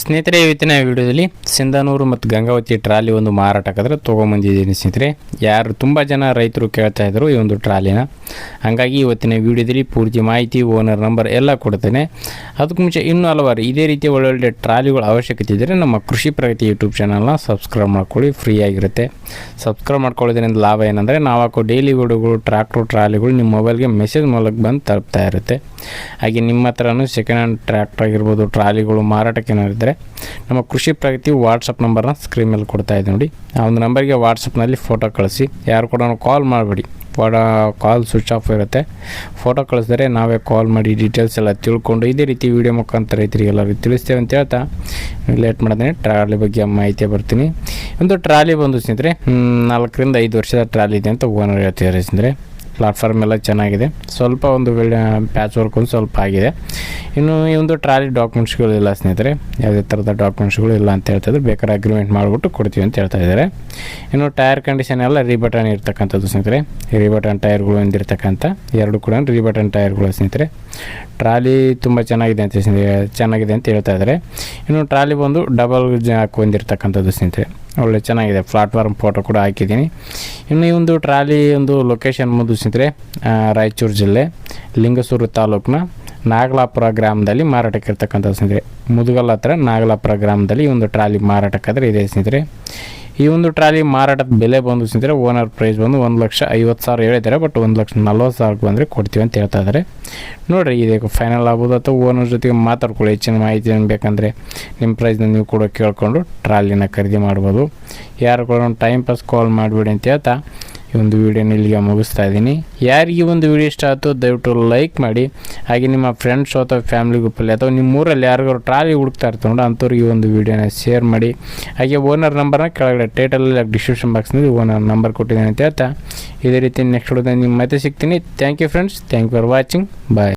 ಸ್ನೇಹಿತರೆ, ಇವತ್ತಿನ ವಿಡಿಯೋದಲ್ಲಿ ಸಿಂಧನೂರು ಮತ್ತು ಗಂಗಾವತಿ ಟ್ರಾಲಿ ಒಂದು ಮಾರಾಟಕ್ಕಾದ್ರೆ ತೊಗೊಂಬಂದಿದ್ದೀನಿ ಸ್ನೇಹಿತರೆ. ಯಾರು ತುಂಬ ಜನ ರೈತರು ಕೇಳ್ತಾ ಇದ್ರು ಈ ಒಂದು ಟ್ರಾಲಿನ. ಹಾಗಾಗಿ ಇವತ್ತಿನ ವಿಡಿಯೋದಲ್ಲಿ ಪೂರ್ತಿ ಮಾಹಿತಿ, ಓನರ್ ನಂಬರ್ ಎಲ್ಲ ಕೊಡ್ತೇನೆ. ಅದಕ್ಕೆ ಮುಂಚೆ ಇನ್ನೂ ಹಲವಾರು ಇದೇ ರೀತಿ ಒಳ್ಳೊಳ್ಳೆ ಟ್ರಾಲಿಗಳ ಅವಶ್ಯಕತೆ ಇದ್ದರೆ ನಮ್ಮ ಕೃಷಿ ಪ್ರಗತಿ ಯೂಟ್ಯೂಬ್ ಚಾನಲ್ನ ಸಬ್ಸ್ಕ್ರೈಬ್ ಮಾಡ್ಕೊಳ್ಳಿ, ಫ್ರೀ ಆಗಿರುತ್ತೆ. ಸಬ್ಸ್ಕ್ರೈಬ್ ಮಾಡ್ಕೊಳ್ಳೋದ್ರಿಂದ ಲಾಭ ಏನಂದರೆ ನಾವು ಹಾಕೋ ಡೈಲಿ ವಿಡಿಯೋಗಳು ಟ್ರ್ಯಾಕ್ಟ್ರು ಟ್ರಾಲಿಗಳು ನಿಮ್ಮ ಮೊಬೈಲ್ಗೆ ಮೆಸೇಜ್ ಮೂಲಕ ಬಂದು ತಲುಪ್ತಾ ಇರುತ್ತೆ. ಹಾಗೆ ನಿಮ್ಮ ಹತ್ರನೂ ಸೆಕೆಂಡ್ ಹ್ಯಾಂಡ್ ಟ್ರ್ಯಾಕ್ಟರ್ ಆಗಿರ್ಬೋದು, ಟ್ರಾಲಿಗಳು ಮಾರಾಟಕ್ಕೆ ಏನಾದ್ರು ನಮ್ಮ ಕೃಷಿ ಪ್ರಗತಿ ವಾಟ್ಸಪ್ ನಂಬರ್ನ ಸ್ಕ್ರೀನ್ ಮೇಲೆ ಕೊಡ್ತಾ ಇದ್ದೆ ನೋಡಿ. ಆ ಒಂದು ನಂಬರ್ಗೆ ವಾಟ್ಸಪ್ನಲ್ಲಿ ಫೋಟೋ ಕಳಿಸಿ. ಯಾರು ಕೂಡ ಕಾಲ್ ಮಾಡಬೇಡಿ. ಫೋಟೋ ಕಾಲ್ ಸ್ವಿಚ್ ಆಫ್ ಇರುತ್ತೆ. ಫೋಟೋ ಕಳಿಸಿದ್ರೆ ನಾವೇ ಕಾಲ್ ಮಾಡಿ ಡೀಟೇಲ್ಸ್ ಎಲ್ಲ ತಿಳ್ಕೊಂಡು ಇದೇ ರೀತಿ ವಿಡಿಯೋ ಮುಖಾಂತರ ರೈತರಿಗೆ ಎಲ್ಲರಿಗೂ ತಿಳಿಸ್ತೇವೆ ಅಂತ ಹೇಳ್ತಾ ಲೇಟ್ ಮಾಡಿದ್ರೆ ಟ್ರಾಲಿ ಬಗ್ಗೆ ಮಾಹಿತಿ ಬರ್ತೀನಿ. ಒಂದು ಟ್ರಾಲಿ ಬಂದು ಸ್ನೇಹಿತರೆ ನಾಲ್ಕರಿಂದ ಐದು ವರ್ಷದ ಟ್ರಾಲಿ ಇದೆ ಅಂತ ಓನರ್ ಹೇಳ್ತಿದ್ದಾರೆ ಸ್ನೇಹಿತರೆ. ಪ್ಲಾಟ್ಫಾರ್ಮ್ ಎಲ್ಲ ಚೆನ್ನಾಗಿದೆ. ಸ್ವಲ್ಪ ಒಂದು ಪ್ಯಾಚ್ ವರ್ಕ್ ಒಂದು ಸ್ವಲ್ಪ ಆಗಿದೆ. ಇನ್ನು ಈ ಒಂದು ಟ್ರಾಲಿ ಡಾಕ್ಯುಮೆಂಟ್ಸ್ಗಳು ಇಲ್ಲ ಸ್ನೇಹಿತರೆ. ಯಾವುದೇ ಥರದ ಡಾಕ್ಯುಮೆಂಟ್ಸ್ಗಳು ಇಲ್ಲ ಅಂತ ಹೇಳ್ತಿದ್ರು ಬೇಕಾದ್ರೆ ಅಗ್ರಿಮೆಂಟ್ ಮಾಡಿಬಿಟ್ಟು ಕೊಡ್ತೀವಿ ಅಂತ ಹೇಳ್ತಾ ಇದ್ದಾರೆ. ಇನ್ನು ಟೈರ್ ಕಂಡೀಷನ್ ಎಲ್ಲ ರಿಬಟನ್ ಇರ್ತಕ್ಕಂಥದ್ದು ಸ್ನೇಹಿತರೆ. ರಿಬಟನ್ ಟೈರ್ಗಳು ಹೊಂದಿರ್ತಕ್ಕಂಥ ಎರಡು ಕೂಡ ರಿಬಟನ್ ಟೈರ್ಗಳು ಸ್ನೇಹಿತರೆ. ಟ್ರಾಲಿ ತುಂಬ ಚೆನ್ನಾಗಿದೆ ಅಂತ ಚೆನ್ನಾಗಿದೆ ಅಂತ ಹೇಳ್ತಾ ಇದ್ದಾರೆ. ಇನ್ನು ಟ್ರಾಲಿ ಬಂದು ಡಬಲ್ ಜಾಕ್ ಹೊಂದಿರ್ತಕ್ಕಂಥದ್ದು ಸ್ನೇಹಿತರೆ. ಒಳ್ಳೆ ಚೆನ್ನಾಗಿದೆ. ಪ್ಲಾಟ್ಫಾರ್ಮ್ ಫೋಟೋ ಕೂಡ ಹಾಕಿದ್ದೀನಿ. ಇನ್ನು ಈ ಒಂದು ಟ್ರಾಲಿ ಒಂದು ಲೊಕೇಶನ್ ಮುಂದೆ ಸ್ನೇಹಿತರೆ ಆ, ರಾಯಚೂರು ಜಿಲ್ಲೆ ಲಿಂಗಸೂರು ತಾಲೂಕಿನ ನಾಗಲಾಪುರ ಗ್ರಾಮದಲ್ಲಿ ಮಾರಾಟಕ್ಕೆ ಇರ್ತಕ್ಕಂಥ ಸ್ನೇಹಿತರೆ. ಮುದುಗಲ್ ಹತ್ರ ನಾಗಲಾಪುರ ಗ್ರಾಮದಲ್ಲಿ ಈ ಒಂದು ಟ್ರಾಲಿ ಮಾರಾಟಕ್ಕಾದರೆ ಇದೆ ಸ್ನೇಹಿತರೆ. ಈ ಒಂದು ಟ್ರಾಲಿ ಮಾರಾಟದ ಬೆಲೆ ಬಂದು ಸ್ನೇಹಿತರೆ ಓನರ್ ಪ್ರೈಸ್ ಬಂದು ಒಂದು ಲಕ್ಷ ಐವತ್ತು ಸಾವಿರ ಹೇಳಿದ್ದಾರೆ ಬಟ್ ಒಂದು ಲಕ್ಷ ನಲ್ವತ್ತು ಸಾವಿರಕ್ಕೆ ಬಂದರೆ ಕೊಡ್ತೀವಿ ಅಂತ ಹೇಳ್ತಾ ಇದ್ದಾರೆ. ನೋಡಿರಿ ಇದಕ್ಕೆ ಫೈನಲ್ ಆಗ್ಬೋದು ಅಥವಾ ಓನರ್ ಜೊತೆಗೆ ಮಾತಾಡ್ಕೊಳ್ಳಿ, ಹೆಚ್ಚಿನ ಮಾಹಿತಿ ಏನು ಬೇಕಂದರೆ ನಿಮ್ಮ ಪ್ರೈಸ್ನ ನೀವು ಕೂಡ ಕೇಳಿಕೊಂಡು ಟ್ರಾಲಿನ ಖರೀದಿ ಮಾಡ್ಬೋದು. ಯಾರು ಕೂಡ ಟೈಮ್ ಪಾಸ್ ಕಾಲ್ ಮಾಡಿಬಿಡಿ ಅಂತ ಹೇಳ್ತಾ ಈ ಒಂದು ವಿಡಿಯೋನ ಇಲ್ಲಿಗೆ ಮುಗಿಸ್ತಾ ಇದ್ದೀನಿ. ಯಾರಿಗೆ ಒಂದು ವಿಡಿಯೋ ಇಷ್ಟ ಆಯಿತು ದಯವಿಟ್ಟು ಲೈಕ್ ಮಾಡಿ. ಹಾಗೆ ನಿಮ್ಮ ಫ್ರೆಂಡ್ಸ್ ಅಥವಾ ಫ್ಯಾಮಿಲಿ ಗ್ರೂಪಲ್ಲಿ ಅಥವಾ ನಿಮ್ಮ ಊರಲ್ಲಿ ಟ್ರಾಲಿ ಹುಡುಕ್ತಾ ನೋಡಿ ಅಂಥವ್ರಿಗೆ ಈ ಒಂದು ವಿಡಿಯೋನ ಶೇರ್ ಮಾಡಿ. ಹಾಗೆ ಓನರ್ ನಂಬರ್ನ ಕೆಳಗಡೆ ಟೈಟಲಲ್ಲಿ ಡಿಸ್ಕ್ರಿಪ್ಷನ್ ಬಾಕ್ಸ್ನಲ್ಲಿ ಓನರ್ ನಂಬರ್ ಕೊಟ್ಟಿದ್ದೀನಿ ಅಂತ ಹೇಳ್ತಾ. ಇದೇ ರೀತಿ ನೆಕ್ಸ್ಟ್ ನಿಮ್ಮ ಮತ್ತೆ ಸಿಗ್ತೀನಿ. Thank you friends thank you for watching bye